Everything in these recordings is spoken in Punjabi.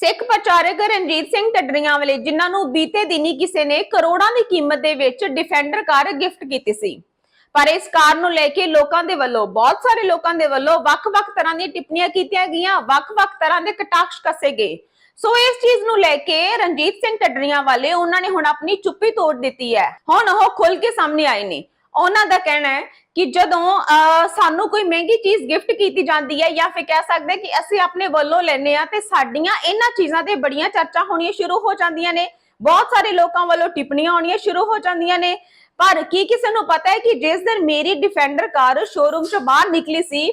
ਸਿੱਖ ਪ੍ਰਚਾਰਕ ਰਣਜੀਤ ਸਿੰਘ ਢੱਡਰੀਆਂ ਵਾਲੇ, ਜਿਨ੍ਹਾਂ ਨੂੰ ਬੀਤੇ ਦਿਨੀ ਕਿਸੇ ਨੇ ਕਰੋੜਾਂ ਦੀ ਕੀਮਤ ਦੇ ਵਿੱਚ ਡਿਫੈਂਡਰ ਕਾਰ ਗਿਫਟ ਕੀਤੀ ਸੀ। ਪਰ ਇਸ ਕਾਰ ਨੂੰ ਲੈ ਕੇ ਲੋਕਾਂ ਦੇ ਵੱਲੋਂ, ਬਹੁਤ ਸਾਰੇ ਲੋਕਾਂ ਦੇ ਵੱਲੋਂ ਵੱਖ-ਵੱਖ ਤਰ੍ਹਾਂ ਦੀਆਂ ਟਿੱਪਣੀਆਂ ਕੀਤੀਆਂ ਗਈਆਂ, ਵੱਖ-ਵੱਖ ਤਰ੍ਹਾਂ ਦੇ ਕਟਾਕਸ਼ ਕੱਸੇ ਗਏ। ਸੋ ਇਸ ਚੀਜ਼ ਨੂੰ ਲੈ ਕੇ ਰਣਜੀਤ ਸਿੰਘ ਟੱਡਰੀਆਂ ਵਾਲੇ, ਉਹਨਾਂ ਨੇ ਹੁਣ ਆਪਣੀ ਚੁੱਪੀ ਤੋੜ ਦਿੱਤੀ ਹੈ। ਹੁਣ ਉਹ ਖੁੱਲ ਕੇ ਸਾਹਮਣੇ ਆਏ ਨੇ। ਉਹਨਾਂ ਦਾ ਕਹਿਣਾ ਹੈ ਕਿ ਜਦੋਂ ਅਹ, ਸਾਨੂੰ ਕੋਈ ਮਹਿੰਗੀ ਚੀਜ਼ ਗਿਫਟ ਕੀਤੀ ਜਾਂਦੀ ਹੈ ਜਾਂ ਫਿਰ ਕਹਿ ਸਕਦੇ ਕਿ ਅਸੀਂ ਆਪਣੇ ਵੱਲੋਂ ਲੈਨੇ ਆ ਤੇ ਸਾਡੀਆਂ ਇਹਨਾਂ ਚੀਜ਼ਾਂ ਤੇ ਬੜੀਆਂ ਚਰਚਾ ਹੋਣੀਆਂ ਸ਼ੁਰੂ ਹੋ ਜਾਂਦੀਆਂ ਨੇ। ਬਹੁਤ ਸਾਰੇ ਲੋਕਾਂ ਵੱਲੋਂ ਟਿੱਪਣੀਆਂ ਆਉਣੀਆਂ ਸ਼ੁਰੂ ਹੋ ਜਾਂਦੀਆਂ ਨੇ। ਪਰ ਕੀ ਕਿਸੇ ਨੂੰ ਪਤਾ ਹੈ ਕਿ ਜਿਸ ਦਿਨ ਮੇਰੀ ਡਿਫੈਂਡਰ ਕਾਰ ਸ਼ੋਰੂਮ ਚੋਂ ਬਾਹਰ ਨਿਕਲੀ ਸੀ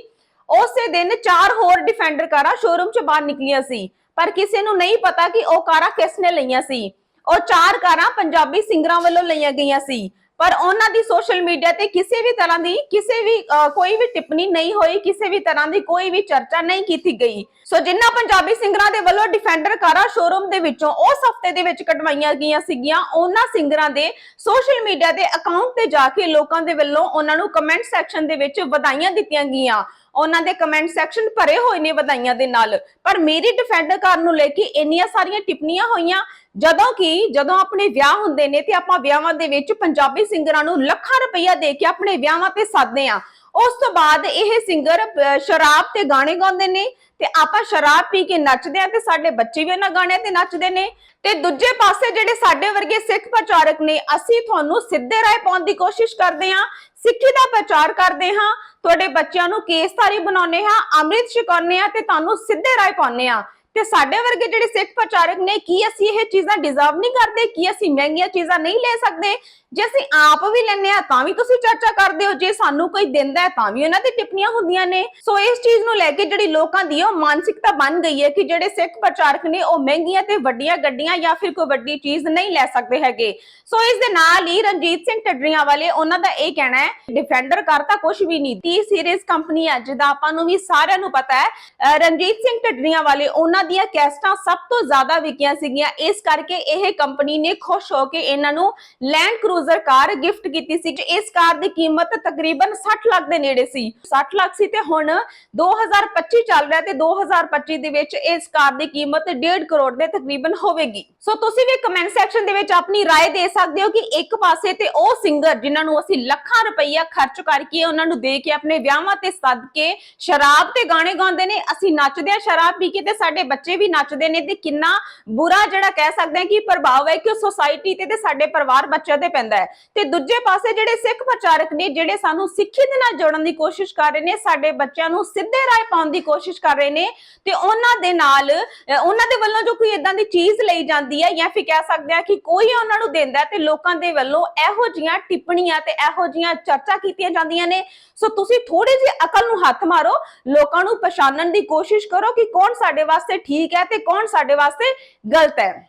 ਉਸੇ ਦਿਨ ਚਾਰ ਹੋਰ ਡਿਫੈਂਡਰ ਕਾਰਾਂ ਸ਼ੋਰੂਮ ਚੋਂ ਬਾਹਰ ਨਿਕਲੀਆਂ ਸੀ। ਪਰ ਕਿਸੇ ਨੂੰ ਨਹੀਂ ਪਤਾ ਕਿ ਉਹ ਕਾਰਾਂ ਕਿਸ ਨੇ ਲਈਆਂ ਸੀ। ਉਹ ਚਾਰ ਕਾਰਾਂ ਪੰਜਾਬੀ ਸਿੰਗਰਾਂ ਵੱਲੋਂ ਲਈਆਂ ਗਈਆਂ ਸੀ। ਪਰ ਉਹਨਾਂ ਦੀ ਸੋਸ਼ਲ ਮੀਡੀਆ ਤੇ ਕਿਸੇ ਵੀ ਤਰ੍ਹਾਂ ਦੀ ਕਿਸੇ ਵੀ ਕੋਈ ਵੀ ਟਿੱਪਣੀ ਨਹੀਂ ਹੋਈ, ਕਿਸੇ ਵੀ ਤਰ੍ਹਾਂ ਦੀ ਕੋਈ ਵੀ ਚਰਚਾ ਨਹੀਂ ਕੀਤੀ ਗਈ। ਸੋ ਜਿਨ੍ਹਾਂ ਪੰਜਾਬੀ ਸਿੰਗਰਾਂ ਦੇ ਵੱਲੋਂ ਡਿਫੈਂਡਰ ਕਾਰਾ ਸ਼ੋਰੂਮ ਦੇ ਵਿੱਚੋਂ ਉਸ ਹਫ਼ਤੇ ਦੇ ਵਿੱਚ ਕਟਵਾਈਆਂ ਗਈਆਂ ਸੀਗੀਆਂ, ਉਹਨਾਂ ਸਿੰਗਰਾਂ ਦੇ ਸੋਸ਼ਲ ਮੀਡੀਆ ਦੇ ਅਕਾਊਂਟ ਤੇ ਜਾ ਕੇ ਲੋਕਾਂ ਦੇ ਵੱਲੋਂ ਉਹਨਾਂ ਨੂੰ ਕਮੈਂਟ ਸੈਕਸ਼ਨ ਦੇ ਵਿੱਚ ਵਧਾਈਆਂ ਦਿੱਤੀਆਂ ਗਈਆਂ। ਉਹਨਾਂ ਦੇ ਕਮੈਂਟ ਸੈਕਸ਼ਨ ਭਰੇ ਹੋਏ ਨੇ ਵਧਾਈਆਂ ਦੇ ਨਾਲ। ਪਰ ਮੇਰੀ ਡਿਫੈਂਡਰ ਕਾਰ ਨੂੰ ਲੈ ਕੇ ਇੰਨੀਆਂ ਸਾਰੀਆਂ ਟਿੱਪਣੀਆਂ ਹੋਈਆਂ, ਜਦੋਂ ਕਿ ਜਦੋਂ ਆਪਣੇ ਵਿਆਹ ਹੁੰਦੇ ਨੇ ਤੇ ਆਪਾਂ ਵਿਆਹਾਂ ਦੇ ਵਿੱਚ ਪੰਜਾਬੀ ਸਿੰਗਰਾਂ ਨੂੰ ਲੱਖਾਂ ਰੁਪਈਆ ਦੇ ਕੇ ਆਪਣੇ ਵਿਆਹਾਂ ਤੇ ਸਾਧਦੇ ਆ ਉਸ ਤੋਂ ਬਾਅਦ ਇਹ ਸਿੰਗਰ ਸ਼ਰਾਬ ਤੇ ਗਾਣੇ ਗਾਉਂਦੇ ਨੇ ਤੇ ਆਪਾਂ ਸ਼ਰਾਬ ਪੀ ਕੇ ਨੱਚਦੇ ਆ ਤੇ ਸਾਡੇ ਬੱਚੇ ਵੀ ਉਹਨਾਂ ਗਾਣਿਆਂ ਤੇ ਨੱਚਦੇ ਨੇ। ਤੇ ਦੂਜੇ ਪਾਸੇ ਜਿਹੜੇ ਸਾਡੇ ਵਰਗੇ ਸਿੱਖ ਪ੍ਰਚਾਰਕ ਨੇ, ਅਸੀਂ ਤੁਹਾਨੂੰ ਸਿੱਧੇ ਰਾਹ ਪਾਉਣ ਦੀ ਕੋਸ਼ਿਸ਼ ਕਰਦੇ ਹਾਂ, ਸਿੱਖੀ ਦਾ ਪ੍ਰਚਾਰ ਕਰਦੇ ਹਾਂ। ਤੁਹਾਡੇ ਬੱਚਿਆਂ ਨੂੰ ਕੇਸਧਾਰੀ ਬਣਾਉਂਦੇ ਹਾਂ, ਅੰਮ੍ਰਿਤ ਛਕਾਉਂਦੇ ਹਾਂ ਤੇ ਤੁਹਾਨੂੰ ਸਿੱਧੇ ਰਾਹ ਪਾਉਂਦੇ ਹਾਂ। ਤੇ ਸਾਡੇ ਵਰਗੇ ਜਿਹੜੇ ਸਿੱਖ ਪ੍ਰਚਾਰਕ ਨੇ, ਕੀ ਅਸੀਂ ਇਹ ਚੀਜ਼ਾਂ ਡਿਜ਼ਰਵ ਨਹੀਂ ਕਰਦੇ? ਕੀ ਅਸੀਂ ਮਹਿੰਗੀਆਂ ਚੀਜ਼ਾਂ ਨਹੀਂ ਲੈ ਸਕਦੇ? ਜੇ ਅਸੀਂ ਆਪ ਵੀ ਲੈਂਦੇ ਆ ਤਾਂ ਵੀ ਤੁਸੀਂ ਚਰਚਾ ਕਰਦੇ ਹੋ। ਜੇ ਸਾਨੂੰ ਕੋਈ ਦਿੰਦਾ ਹੈ, ਤਾਂ ਵੀ ਉਹਨਾਂ ਦੀ ਟਿੱਪਣੀਆਂ ਹੁੰਦੀਆਂ ਨੇ। ਸੋ ਇਸ ਚੀਜ਼ ਨੂੰ ਲੈ ਕੇ ਜਿਹੜੀ ਲੋਕਾਂ ਦੀ ਉਹ ਮਾਨਸਿਕਤਾ ਬਣ ਗਈ ਹੈ ਕਿ ਜਿਹੜੇ ਸਿੱਖ ਪ੍ਰਚਾਰਕ ਨੇ, ਉਹ ਮਹਿੰਗੀਆਂ ਤੇ ਵੱਡੀਆਂ ਗੱਡੀਆਂ ਜਾਂ ਫਿਰ ਕੋਈ ਵੱਡੀ ਚੀਜ਼ ਨਹੀਂ ਲੈ ਸਕਦੇ ਹੈਗੇ। ਸੋ ਇਸ ਦੇ ਨਾਲ ਹੀ ਰਣਜੀਤ ਸਿੰਘ ਟੱਡਰੀਆਂ ਵਾਲੇ, ਉਹਨਾਂ ਦਾ ਇਹ ਕਹਿਣਾ ਹੈ ਡਿਫੈਂਡਰ ਕਰਤਾ ਕੁਝ ਵੀ ਨਹੀਂ। 30 ਸੀਰੀਜ਼ ਕੰਪਨੀ ਹੈ ਜਿਹਦਾ ਆਪਾਂ ਨੂੰ ਵੀ ਸਾਰਿਆਂ ਨੂੰ ਪਤਾ ਹੈ ਰਣਜੀਤ ਸਿੰਘ ਟੱਡਰੀਆਂ ਵਾਲੇ, ਉਹਨਾਂ ਦੀਆਂ ਕੈਸਟਾਂ ਸਭ ਤੋਂ ਜ਼ਿਆਦਾ ਵਿਕੀਆਂ ਸੀਗੀਆਂ ਇਸ ਕਰਕੇ ਇਹ ਕੰਪਨੀ ਨੇ ਖੁਸ਼ ਹੋ ਕੇ ਇਹਨਾਂ ਨੂੰ ਲੈਂਡ ਕਰੂਜ਼ਰ ਕਾਰ ਗਿਫਟ ਕੀਤੀ ਸੀ ਇਸ ਕਾਰ ਦੀ ਕੀਮਤ ਤਕਰੀਬਨ 60 ਲੱਖ ਦੇ ਨੇੜੇ ਸੀ 60 ਲੱਖ ਸੀ ਤੇ ਹੁਣ 2025 ਚੱਲ ਰਿਹਾ ਤੇ 2025 ਦੇ ਵਿੱਚ ਇਸ ਕਾਰ ਦੀ ਕੀਮਤ 1.5 ਕਰੋੜ ਦੇ ਤਕਰੀਬਨ ਹੋਵੇਗੀ ਸੋ ਤੁਸੀਂ ਵੀ ਕਮੈਂਟ ਸੈਕਸ਼ਨ ਦੇ ਵਿੱਚ ਆਪਣੀ رائے ਦੇ ਸਕਦੇ ਹੋ ਕਿ ਇੱਕ ਪਾਸੇ ਤੇ ਉਹ ਸਿੰਗਰ ਜਿਨ੍ਹਾਂ ਨੂੰ ਅਸੀਂ ਲੱਖਾਂ ਰੁਪਈਆ ਖਰਚ ਕਰਕੇ ਉਹਨਾਂ ਨੂੰ ਦੇ ਕੇ ਆਪਣੇ ਵਿਆਹਾਂ ਤੇ ਸੱਦ ਕੇ ਸ਼ਰਾਬ ਤੇ ਗਾਣੇ ਗਾਉਂਦੇ ਨੇ ਅਸੀਂ ਨੱਚਦੇ ਆ ਸ਼ਰਾਬ ਪੀ ਕੇ ਤੇ ਸਾਡੇ ਬੱਚੇ ਵੀ ਨੱਚਦੇ ਨੇ ਤੇ ਕਿੰਨਾ ਬੁਰਾ ਜਿਹੜਾ ਕਹਿ ਸਕਦੇ ਹਾਂ ਕਿ ਪ੍ਰਭਾਵ ਹੈ ਕਿ ਸੋਸਾਇਟੀ ਤੇ ਤੇ ਸਾਡੇ ਪਰਿਵਾਰ ਬੱਚਿਆਂ ਤੇ ਪੈਂਦਾ ਹੈ। ਤੇ ਦੂਜੇ ਪਾਸੇ ਜਿਹੜੇ ਸਿੱਖ ਪ੍ਰਚਾਰਕ ਨੇ, ਜਿਹੜੇ ਸਾਨੂੰ ਸਿੱਖੀ ਦੇ ਨਾਲ ਜੋੜਨ ਦੀ ਕੋਸ਼ਿਸ਼ ਕਰ ਰਹੇ ਨੇ, ਸਾਡੇ ਬੱਚਿਆਂ ਨੂੰ ਸਿੱਧੇ ਰਾਹ ਪਾਉਣ ਦੀ ਕੋਸ਼ਿਸ਼ ਕਰ ਰਹੇ ਨੇ, ਤੇ ਉਹਨਾਂ ਦੇ ਨਾਲ ਉਹਨਾਂ ਦੇ ਵੱਲੋਂ ਜੋ ਕੋਈ ਇਦਾਂ ਦੀ ਚੀਜ਼ ਲਈ ਜਾਂਦੀ ਹੈ ਜਾਂ ਫਿਰ ਕਹਿ ਸਕਦੇ ਆ ਕਿ ਕੋਈ ਉਹਨਾਂ ਨੂੰ ਦਿੰਦਾ ਤੇ ਲੋਕਾਂ ਦੇ ਵੱਲੋਂ ਇਹੋ ਜੀਆਂ ਟਿੱਪਣੀਆਂ ਤੇ ਇਹੋ ਜੀਆਂ ਚਰਚਾ ਕੀਤੀਆਂ ਜਾਂਦੀਆਂ ਨੇ। ਸੋ ਤੁਸੀਂ ਥੋੜੀ ਜਿਹੀ ਅਕਲ ਨੂੰ ਹੱਥ ਮਾਰੋ, ਲੋਕਾਂ ਨੂੰ ਪਛਾਣਨ ਦੀ ਕੋਸ਼ਿਸ਼ ਕਰੋ ਕਿ ਕੌਣ ਸਾਡੇ ਵਾਸਤੇ ਠੀਕ ਹੈ ਤੇ ਕੌਣ ਸਾਡੇ ਵਾਸਤੇ ਗਲਤ ਹੈ।